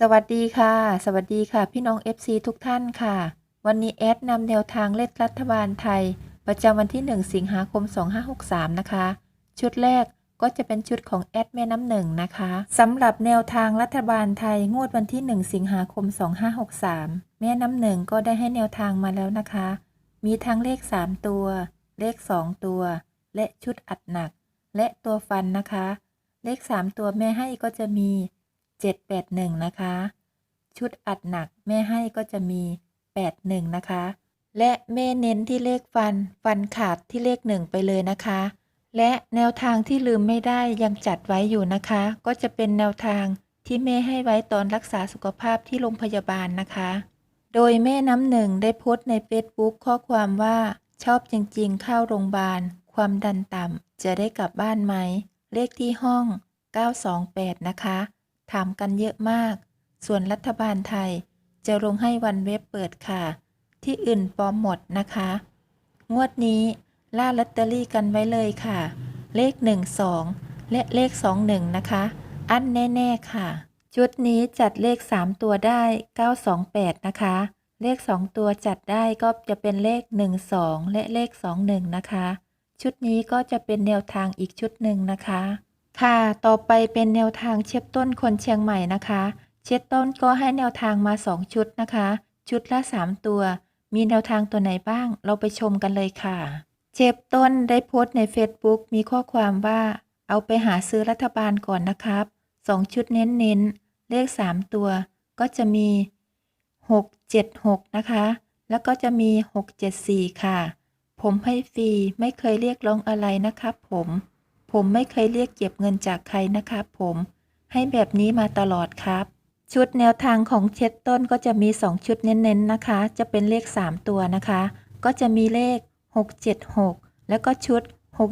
สวัสดีค่ะ สวัสดีค่ะ พี่น้อง FC ทุกท่านค่ะ วันนี้แอดนำแนวทางเลขรัฐบาลไทย ประจำวันที่ 1 สิงหาคม 2563 นะคะ ชุดแรกก็จะเป็นชุดของแอดแม่น้ำหนึ่งนะคะสำหรับแนวทางรัฐบาลไทยงวดวันที่ 1 สิงหาคม 2563 แม่น้ำหนึ่งก็ได้ให้แนวทางมาแล้วนะคะ มีทั้งเลข 3 ตัว เลข 2 ตัว และชุดอัดหนัก และตัวฟันนะคะ เลข 3 ตัวแม่ให้ก็จะมี 781 นะคะ ชุดอัดหนักแม่ให้ก็จะมี 81 นะคะ และแม่เน้นที่เลขฟัน ฟันขาดที่เลขหนึ่งไปเลยนะคะ และแนวทางที่ลืมไม่ได้ยังจัดไว้อยู่นะคะ ก็จะเป็นแนวทางที่แม่ให้ไว้ตอนรักษาสุขภาพที่โรงพยาบาลนะคะ โดยแม่น้ำหนึ่งได้โพสต์ใน Facebook ข้อความว่าชอบจริงๆ เข้าโรงพยาบาล ความดันต่ำ จะได้กลับบ้านไหม เลขที่ห้อง 928 นะคะ ถามกันเยอะมาก ส่วนรัฐบาลไทยจะลงให้วันเว็บเปิดค่ะ ที่อื่นปลอมหมดนะคะ งวดนี้ล่าลอตเตอรี่กันไว้เลยค่ะ เลข 12 และเลข 21 นะคะ อันแน่ๆค่ะ ชุดนี้จัดเลข 3 ตัวได้ 928 นะคะ เลข 2 ตัวจัดได้ก็จะเป็นเลข 12 และเลข 21 นะคะ ชุดนี้ก็จะเป็นแนวทางอีกชุดหนึ่งนะคะ ค่ะ ต่อไปเป็นแนวทางเช็ดต้นคนเชียงใหม่นะคะ เช็ดต้นก็ให้แนวทางมา 2 ชุดนะคะ ชุดละ 3 ตัว มีแนวทางตัวไหนบ้าง เราไปชมกันเลยค่ะ เช็ดต้นได้โพสต์ใน Facebook มีข้อความว่า เอาไปหาซื้อรัฐบาลก่อนนะครับ2ชุดเน้นๆเลข 3 ตัว ก็จะมี 676 นะคะ แล้วก็จะมี 674 ค่ะ ผมให้ฟรีไม่เคยเรียกร้องอะไรนะครับผม ผมไม่เคยเรียกเก็บเงินจากใครนะครับผม ให้แบบนี้มาตลอดครับ ชุดแนวทางของเช็ดต้นก็จะมี 2 ชุดเน้นๆนะคะ จะเป็นเลข 3 ตัวนะคะ ก็จะมีเลข 676 แล้วก็ชุด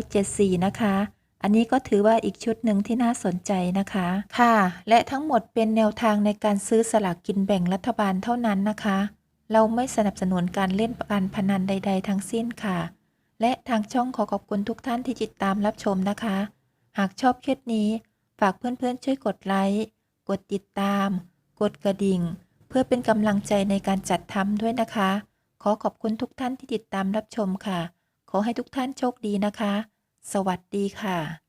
674 นะคะอันนี้ก็ถือว่าอีกชุดหนึ่งที่น่าสนใจนะคะ ค่ะ และทั้งหมดเป็นแนวทางในการซื้อสลากกินแบ่งรัฐบาลเท่านั้นนะคะ เราไม่สนับสนุนการเล่นการพนันใด ๆ ทั้งสิ้นค่ะ และทางช่องขอขอบคุณทุกท่านที่ติดตามรับชมนะคะ หากชอบคลิปนี้ ฝากเพื่อนๆ ช่วยกดไลค์ กดติดตาม กดกระดิ่ง เพื่อเป็นกำลังใจในการจัดทำด้วยนะคะ ขอขอบคุณทุกท่านที่ติดตามรับชมค่ะ ขอให้ทุกท่านโชคดีนะคะ สวัสดีค่ะ